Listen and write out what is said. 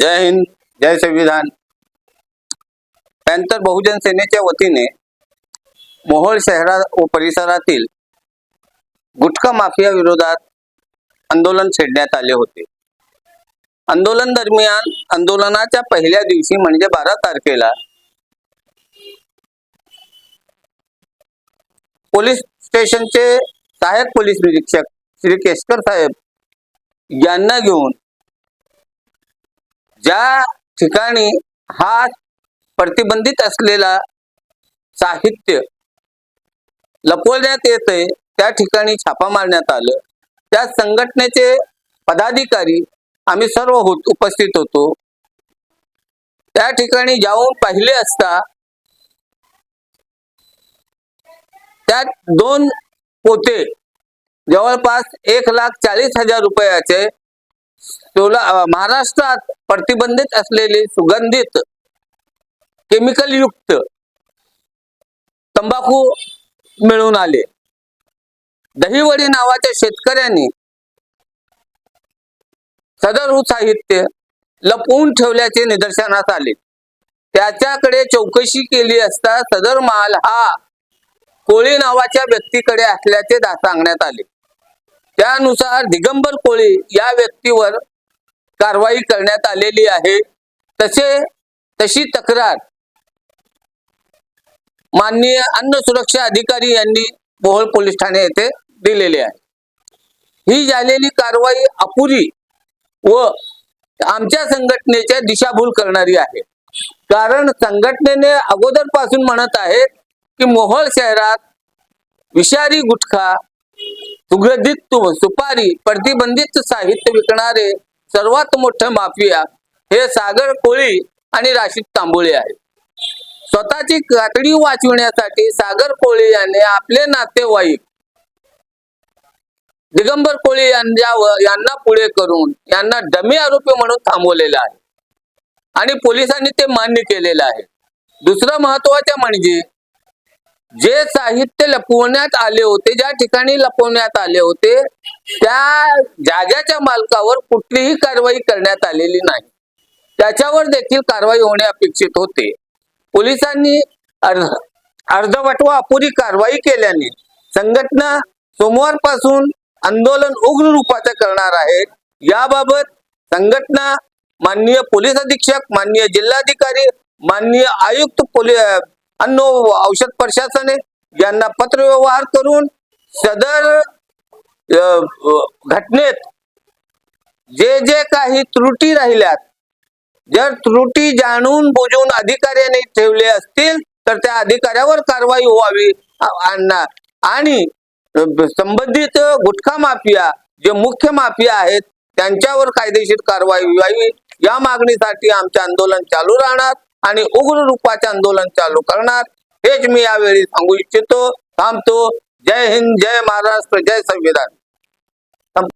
जय हिंद जय संविधान. त्यानंतर बहुजन सेनेच्या वतीने मोहोळ शहरात व परिसरातील गुटखा माफिया विरोधात आंदोलन छेडण्यात आले होते. आंदोलन दरम्यान आंदोलनाच्या पहिल्या दिवशी म्हणजे बारा तारखेला पोलीस स्टेशनचे सहाय्यक पोलीस निरीक्षक श्री केशकर साहेब यांना घेऊन ज्या ठिकाणी हा प्रतिबंधित असलेला साहित्य लपवण्यात येते त्या ठिकाणी छापा मारण्यात आलं. त्या संघटनेचे पदाधिकारी आम्ही सर्व होत उपस्थित होतो. त्या ठिकाणी जाऊन पाहिले असता त्यात दोन पोते जवळपास एक लाख चाळीस हजार रुपयाचे सोला महाराष्ट्रात प्रतिबंधित असलेले सुगंधित केमिकल युक्त तंबाखू मिळून आले. दहीवडी नावाच्या शेतकऱ्यांनी सदर साहित्य लपवून ठेवल्याचे निदर्शनास आले. त्याच्याकडे चौकशी केली असता सदर माल हा कोळी नावाच्या व्यक्तीकडे असल्याचे सांगण्यात आले. त्यानुसार दिगंबर कोळी या व्यक्तीवर कारवाई करण्यात आलेली आहे. तसे तशी तक्रार माननीय अन्न सुरक्षा अधिकारी यांनी बोहळ पोलीस ठाणे येथे दिलेली आहे. ही झालेली कारवाई अपुरी व आमच्या संघटनेच्या दिशाभूल करणारी आहे. कारण संघटनेने अगोदरपासून म्हणत आहेत की मोहोळ शहरात विषारी गुटखा सुगंधित सुपारी प्रतिबंधित साहित्य विकणारे सर्वात मोठे माफिया हे सागर कोळी आणि राशीद तांबोळे आहे स्वतःची कातडी वाचविण्यासाठी सागर कोळी यांनी आपले नातेवाईक दिगंबर कोळी यांच्या यांना पुढे करून यांना डमी आरोपी म्हणून थांबवलेलं आहे. आणि पोलिसांनी ते मान्य केलेलं आहे. दुसरं महत्वाचं म्हणजे जे साहित्य लपवण्यात आले होते ज्या ठिकाणी लपवण्यात आले होते त्या जाग्याच्या मालकावर कुठलीही कारवाई करण्यात आलेली नाही. त्याच्यावर देखील कारवाई होणे अपेक्षित होते. पोलिसांनी अर्ध अपुरी कारवाई केल्याने संघटना सोमवारपासून आंदोलन उग्र रूपाचं करणार आहेत याबाबत संघटना माननीय पोलीस अधीक्षक माननीय जिल्हाधिकारी माननीय आयुक्त पोलीस अन्न व औषध प्रशासने यांना पत्रव्यवहार करून सदर घटनेत जे जे काही त्रुटी राहिल्यात जर त्रुटी जाणून बुजून अधिकाऱ्याने ठेवले असतील तर त्या अधिकाऱ्यावर कारवाई व्हावी अण्णा आणि- आणि संबंधित गुटखा माफिया जे मुख्य माफिया आहेत त्यांच्यावर कायदेशीर कारवाई व्हावी या मागणीसाठी आमचे आंदोलन चालू राहणार. आणि उग्र रूपाचे आंदोलन चालू करणार. हेच मी यावेळी सांगू इच्छितो. थांबतो. जय हिंद जय महाराष्ट्र जय संविधान.